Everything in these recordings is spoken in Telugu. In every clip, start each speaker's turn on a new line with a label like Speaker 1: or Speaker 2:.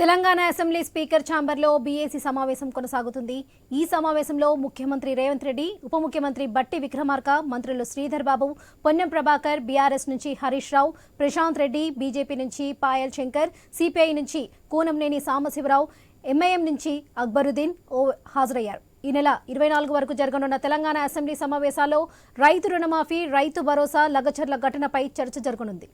Speaker 1: తెలంగాణ అసెంబ్లీ స్పీకర్ ఛాంబర్లో బీఏసీ సమావేశం కొనసాగుతుంది. ఈ సమావేశంలో ముఖ్యమంత్రి రేవంత్ రెడ్డి ఉప ముఖ్యమంత్రి బట్టి విక్రమార్క మంత్రులు శ్రీధర్ బాబు పొన్నం ప్రభాకర్ బీఆర్ఎస్ నుంచి హరీష్ రావు ప్రశాంత్ రెడ్డి బీజేపీ నుంచి పాయల్ శంకర్ సిపిఐ నుంచి కూనంనేని సాంబశివరావు ఎంఐఎం నుంచి అక్బరుద్దీన్ ఓ హాజరయ్యారు. ఈ నెల ఇరవై నాలుగు వరకు జరగనున్న తెలంగాణ అసెంబ్లీ సమావేశాల్లో రైతు రుణమాఫీ రైతు భరోసా లగచర్ల ఘటనపై చర్చ జరగనుంది.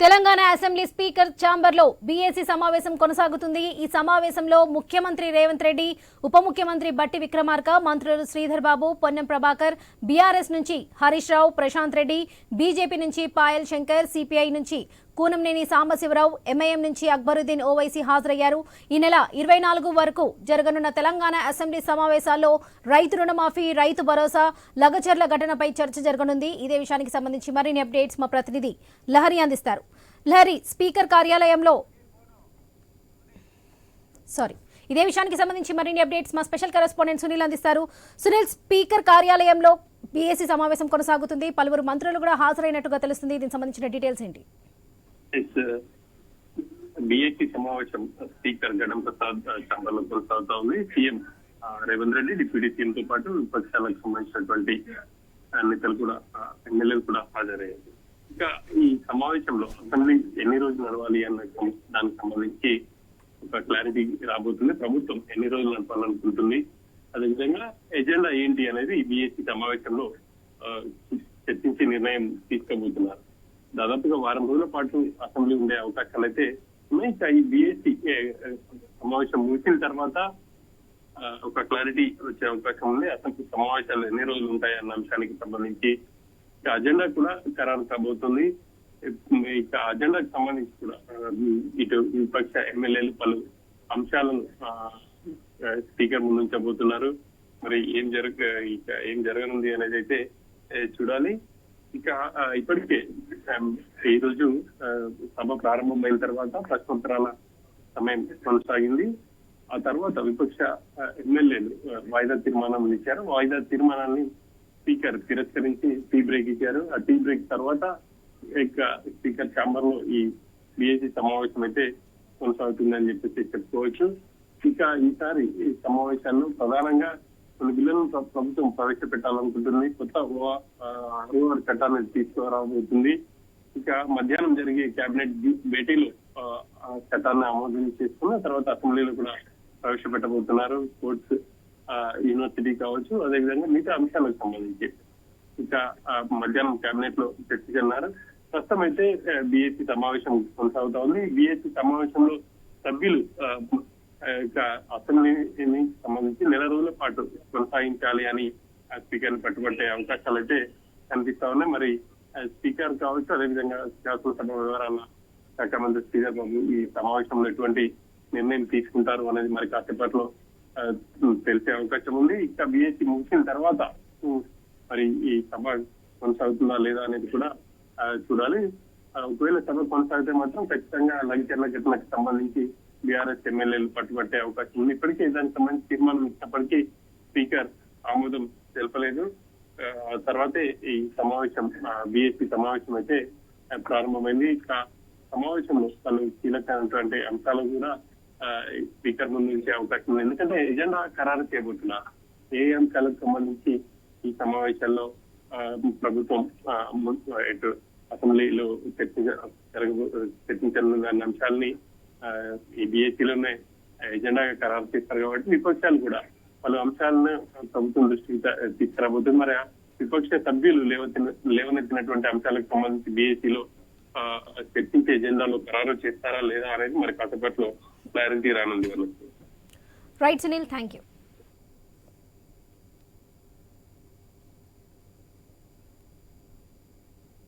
Speaker 1: తెలంగాణ అసెంబ్లీ స్పీకర్ ఛాంబర్లో బీఏసీ సమావేశం కొనసాగుతుంది. ఈ సమావేశంలో ముఖ్యమంత్రి రేవంత్ రెడ్డి ఉప ముఖ్యమంత్రి బట్టి విక్రమార్క మంత్రులు శ్రీధర్ బాబు పొన్నం ప్రభాకర్ బీఆర్ఎస్ నుంచి హరీష్ రావు ప్రశాంత్ రెడ్డి బీజేపీ నుంచి పాయల్ శంకర్ సిపిఐ నుంచి కూనంనేని సాంబశివరావు ఎంఐఎం నుంచి అక్బరుద్దీన్ ఓవైసీ హాజరయ్యారు. ఈ నెల ఇరవై నాలుగు వరకు జరగనున్న తెలంగాణ అసెంబ్లీ సమావేశాల్లో రైతు రుణమాఫీ రైతు భరోసా లగచర్ల ఘటనపై చర్చ జరగనుంది. ఇదే విషయానికి సంబంధించి మరిన్ని అప్డేట్స్ మా ప్రతినిధి లహరి అందిస్తారు. లహరి స్పీకర్ కార్యాలయంలో సారీ ఇదే విషయానికి సంబంధించి మరిన్ని అప్డేట్స్ మా స్పెషల్ కరెస్పాండెంట్ సునీల్ అందిస్తారు. సునీల్ స్పీకర్ కార్యాలయంలో బీఏసీ సమావేశం కొనసాగుతుంది. పలువురు మంత్రులు కూడా హాజరైనట్టుగా తెలుస్తుంది. దీనికి సంబంధించిన డీటెయిల్స్ ఏంటి?
Speaker 2: బిఏసి సమావేశం స్పీకర్ గణం ప్రసాద్ చంద్రలో కొనసాగుతా ఉంది సీఎం ఆ, రేవంత్ రెడ్డి డిప్యూటీ సీఎం తో పాటు విపక్షాలకు సంబంధించినటువంటి uh, నేతలు కూడా uh, ఎమ్మెల్యేలు కూడా హాజరయ్యారు. ఇంకా ఈ సమావేశంలో అసెంబ్లీ ఎన్ని రోజులు నడవాలి అన్న దానికి సంబంధించి ఒక క్లారిటీ రాబోతుంది. ప్రభుత్వం ఎన్ని రోజులు నడపాలనుకుంటుంది? అదేవిధంగా ఎజెండా ఏంటి అనేది బిఎస్సి సమావేశంలో uh, ఆ, చర్చించి నిర్ణయం తీసుకోబోతున్నారు. దాదాపుగా వారం రోజుల పాటు అసెంబ్లీ ఉండే అవకాశాలు అయితే ఉన్నాయి ఈ బిఎస్సి సమావేశం ముగిసిన తర్వాత ఒక క్లారిటీ వచ్చే అవకాశం ఉంది. అసెంబ్లీ సమావేశాలు ఎన్ని రోజులు ఉంటాయి అన్న అంశానికి సంబంధించి ఇక అజెండా కూడా ఖరారు కాబోతుంది. ఇక అజెండాకి సంబంధించి కూడా ఇటు విపక్ష ఎమ్మెల్యేలు పలు అంశాలను ఆ, స్పీకర్ ముందుంచబోతున్నారు. మరి ఏం జరగ ఇక ఏం జరగనుంది అనేది అయితే చూడాలి. ఇక ఇప్పటికే ఈ రోజు సభ సభ ప్రారంభమైన తర్వాత ప్రశ్నోత్తరాల సమయం కొనసాగింది. ఆ తర్వాత విపక్ష ఎమ్మెల్యేలు వాయిదా తీర్మానం ఇచ్చారు. వాయిదా తీర్మానాన్ని స్పీకర్ తిరస్కరించి టీ బ్రేక్ ఇచ్చారు. ఆ టీ బ్రేక్ తర్వాత ఇక స్పీకర్ ఛాంబర్లో ఈ బిఎస్సి సమావేశం అయితే కొనసాగుతుందని చెప్పేసి చెప్పుకోవచ్చు. ఇక ఈసారి ఈ సమావేశాల్లో ప్రధానంగా కొన్ని బిల్లులను ప్రభుత్వం ప్రవేశపెట్టాలనుకుంటుంది. కొత్త ఓఆర్ చట్టాన్ని తీసుకురాబోతుంది. ఇక మధ్యాహ్నం జరిగే కేబినెట్ భేటీలో ఆ, చట్టాన్ని ఆమోదం చేసుకున్న తర్వాత అసెంబ్లీలో కూడా ప్రవేశపెట్టబోతున్నారు. స్పోర్ట్స్ ఆ, యూనివర్సిటీ కావచ్చు అదేవిధంగా మిగతా అంశాలకు సంబంధించి. ఇక ఆ, మధ్యాహ్నం కేబినెట్లో చర్చించన్నారు ప్రస్తుతం అయితే బిఎస్సి సమావేశం కొనసాగుతా ఉంది. బిఎస్సి సమావేశంలో సభ్యులు అసెంబ్లీని సంబంధించి నెల రోజుల పాటు కొనసాగించాలి అని ఆ స్పీకర్ని పట్టుబట్టే అవకాశాలు అయితే కనిపిస్తా ఉన్నాయి. మరి ఆ, స్పీకర్ కావచ్చు అదేవిధంగా శాసనసభ వివరాల శాఖ మంత్రి శ్రీధర్ బాబు ఈ సమావేశంలో ఎటువంటి నిర్ణయం తీసుకుంటారు అనేది మరి కాసేపట్లో తెలిసే అవకాశం ఉంది. ఇక బిఎస్సి ముగిసిన తర్వాత మరి ఈ సభ కొనసాగుతుందా లేదా అనేది కూడా చూడాలి. ఆ, ఒకవేళ సభ కొనసాగితే మాత్రం ఖచ్చితంగా లంచర్ల ఘటనకు సంబంధించి బీఆర్ఎస్ ఎమ్మెల్యేలు పట్టుబట్టే అవకాశం ఉంది. ఇప్పటికే దానికి సంబంధించి తీర్మానం ఇచ్చినప్పటికీ స్పీకర్ ఆమోదం తెలపలేదు. ఆ, తర్వాతే ఈ సమావేశం బీఎస్పీ సమావేశం అయితే ప్రారంభమైంది. ఇక సమావేశంలో పలు కీలకమైనటువంటి అంశాలు కూడా స్పీకర్ ముందు ఉంచే అవకాశం ఉంది. ఎందుకంటే ఎజెండా ఖరారు చేయబోతున్నారు ఏ అంశాలకు సంబంధించి ఈ సమావేశాల్లో ఆ, ప్రభుత్వం ఇటు అసెంబ్లీలో చర్చించ జరగబో- చర్చించనున్న అంశాలని ఈ బిఎస్సీలోనే ఎజెండాగా ఖరారు చేస్తారు కాబట్టి విపక్షాలు కూడా. పలు అంశాలను ప్రభుత్వం దృష్టికి తీసుకురాబోతుంది. మరి ఆ విపక్ష సభ్యులు లేవనెత్తిన లేవనెత్తినటువంటి అంశాలకు సంబంధించి బిఎస్సీలో చర్చించే ఎజెండాలో ఖరారు చేస్తారా లేదా అనేది మరి కాసేపట్లో క్లారిటీ రానుంది.
Speaker 1: Right Sunil thank you